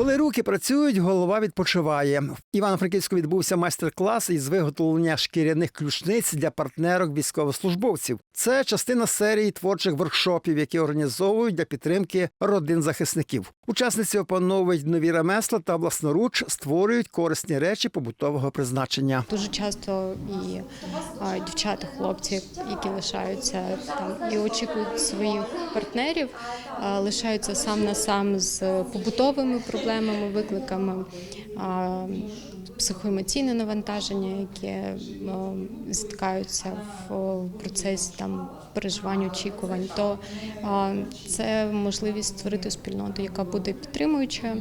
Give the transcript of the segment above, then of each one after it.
Коли руки працюють, голова відпочиває. В Івано-Франківську відбувся майстер-клас із виготовлення шкіряних ключниць для партнерок військовослужбовців. Це частина серії творчих воркшопів, які організовують для підтримки родин захисників. Учасниці опановують нові ремесла та власноруч створюють корисні речі побутового призначення. Дуже часто і а, дівчата, хлопці, які лишаються там і очікують своїх партнерів, а, лишаються сам на сам з побутовими проблемами, викликами. Психоемоційне навантаження, яке стикаються в процесі там переживань, очікувань, то це можливість створити спільноту, яка буде підтримуюча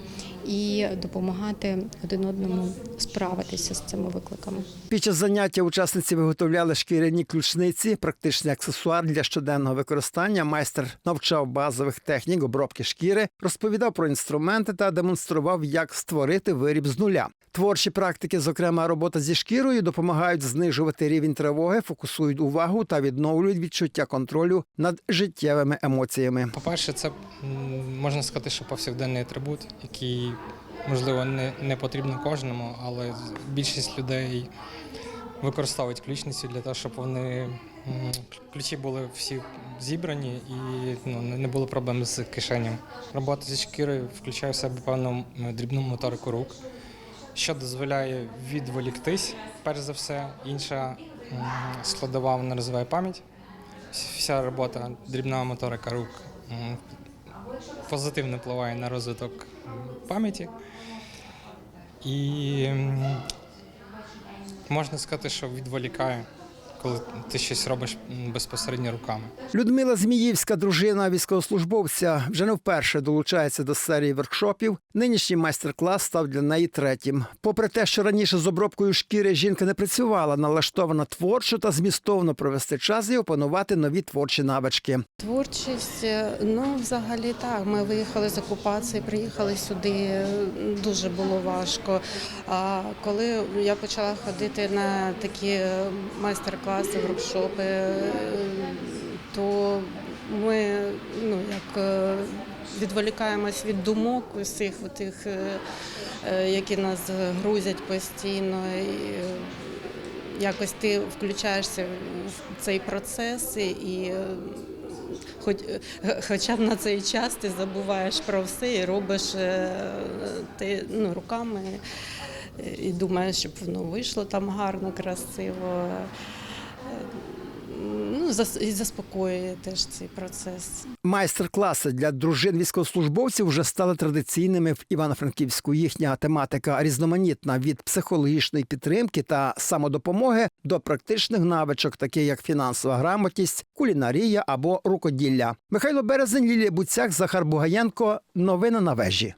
і допомагати один одному справитися з цими викликами. Під час заняття учасниці виготовляли шкіряні ключниці, практичний аксесуар для щоденного використання. Майстер навчав базових технік обробки шкіри, розповідав про інструменти та демонстрував, як створити виріб з нуля. Творчі практики, зокрема робота зі шкірою, допомагають знижувати рівень тривоги, фокусують увагу та відновлюють відчуття контролю над життєвими емоціями. По-перше, це можна сказати, що повсякденний атрибут, який можливо не, не потрібен кожному, але більшість людей використовують ключницю для того, щоб вони ключі були всі зібрані і ну, не було проблем з кишеням. Робота зі шкірою включає в себе певну дрібну моторику рук, що дозволяє відволіктись, перш за все. Інша складова вона розвиває пам'ять. Вся робота, дрібна моторика рук позитивно впливає на розвиток пам'яті. І можна сказати, що відволікає, коли ти щось робиш безпосередньо руками. Людмила Зміївська, дружина військовослужбовця, вже не вперше долучається до серії воркшопів. Нинішній майстер-клас став для неї третім. Попри те, що раніше з обробкою шкіри жінка не працювала, налаштована творчо та змістовно провести час і опанувати нові творчі навички. Творчість, е, ну взагалі так. Ми виїхали з окупації, приїхали сюди. Дуже було важко. А коли я почала ходити на такі е, майстер-класи, воркшопи, е, то ми ну як е, відволікаємось від думок усіх тих, які нас грузять постійно. І, е, якось ти включаєшся в цей процес і е, хоч, е, хоча б на цей час ти забуваєш про все і робиш е, ти ну, руками е, і думаєш, щоб воно вийшло там гарно, красиво. Ну, зас- заспокоює теж цей процес. Майстер-класи для дружин військовослужбовців вже стали традиційними в Івано-Франківську. Їхня тематика різноманітна від психологічної підтримки та самодопомоги до практичних навичок, таких як фінансова грамотність, кулінарія або рукоділля. Михайло Березень, Лілія Буцяк, Захар Бугаєнко. Новини на вежі.